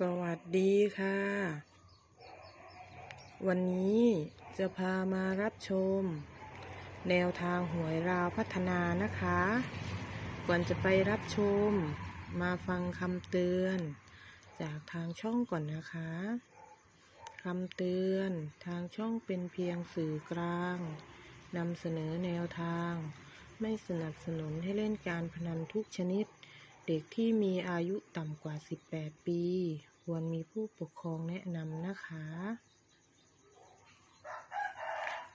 สวัสดีค่ะ วันนี้จะพามารับชม แนวทางหวยราวพัฒนานะคะ ก่อนจะไปรับชม มาฟังคำเตือน จากทางช่องก่อนนะคะคำเตือนทางช่องเป็นเพียงสื่อกลางนำเสนอแนวทาง ไม่สนับสนุนให้เล่นการพนันทุกชนิด เด็กที่มีอายุต่ำกว่า 18 ปี ควรมีผู้ปกครองแนะนำนะคะ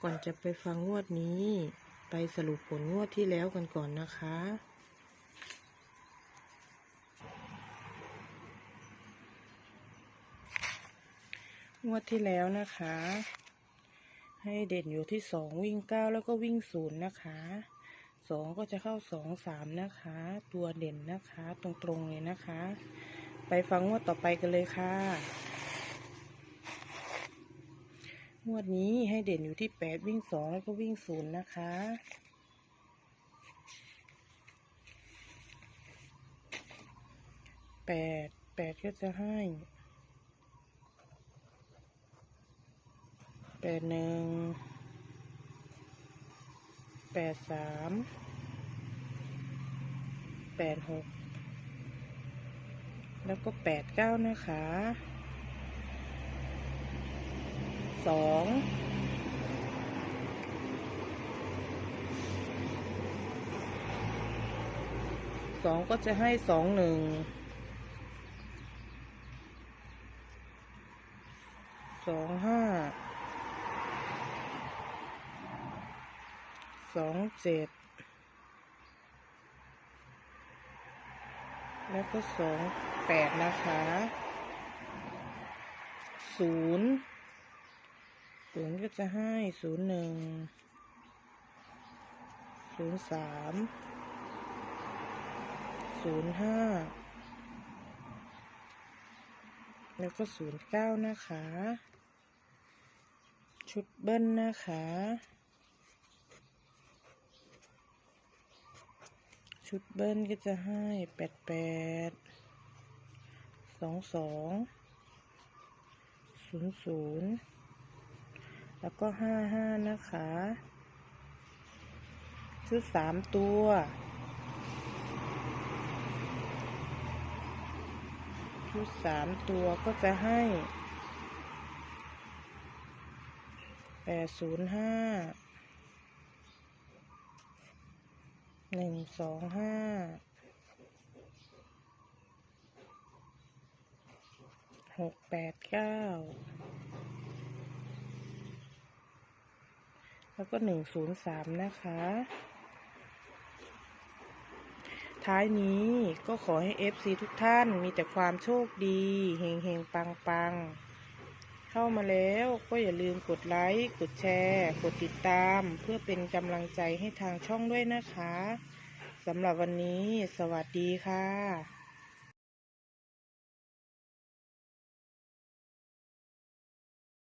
ก่อนจะไปฟังงวดนี้ ไปสรุปผลงวดที่แล้วกันก่อนนะคะ งวดที่แล้วนะคะ ให้เด่นอยู่ที่สองวิ่งเก้าแล้วก็วิ่งศูนย์นะคะ สองก็จะเข้าสองสามนะคะ ตัวเด่นนะคะ ตรงๆเลยนะคะ ไปฟังงวดต่อไปกันเลยค่ะงวดนี้ให้เด่นอยู่ที่แปดวิ่งสองแล้วก็วิ่งศูนย์นะคะแปดแปดก็จะให้แปดหนึ่งแดสามแปดหกแล้วก็แปดเก้านะคะสองสองก็จะให้สองหนึ่งสองห้า สองเจ็ดแล้วก็สองแปดนะคะศูนย์ศูนย์ก็จะให้ศูนย์หนึ่งศูนย์สามศูนย์ห้าแล้วก็ศูนย์เก้านะคะ ชุดเบิ้ลนะคะ ชุดเบิ้ลก็จะให้แปดแปดสองสองศูนย์ศูนย์แล้วก็ห้าห้านะคะ ชุดสามตัวชุดสามตัวก็จะให้แปดศูนย์ห้า หนึ่งสองห้าหกแปดเก้าแล้วก็หนึ่งศูนย์สามนะคะ ท้ายนี้ก็ขอให้ FC ทุกท่านมีแต่ความโชคดี เฮงเฮงปังปัง เข้ามาแล้วก็อย่าลืมกดไลค์ กดแชร์ กดติดตาม เพื่อเป็นกำลังใจให้ทางช่องด้วยนะคะสำหรับวันนี้ สวัสดีค่ะ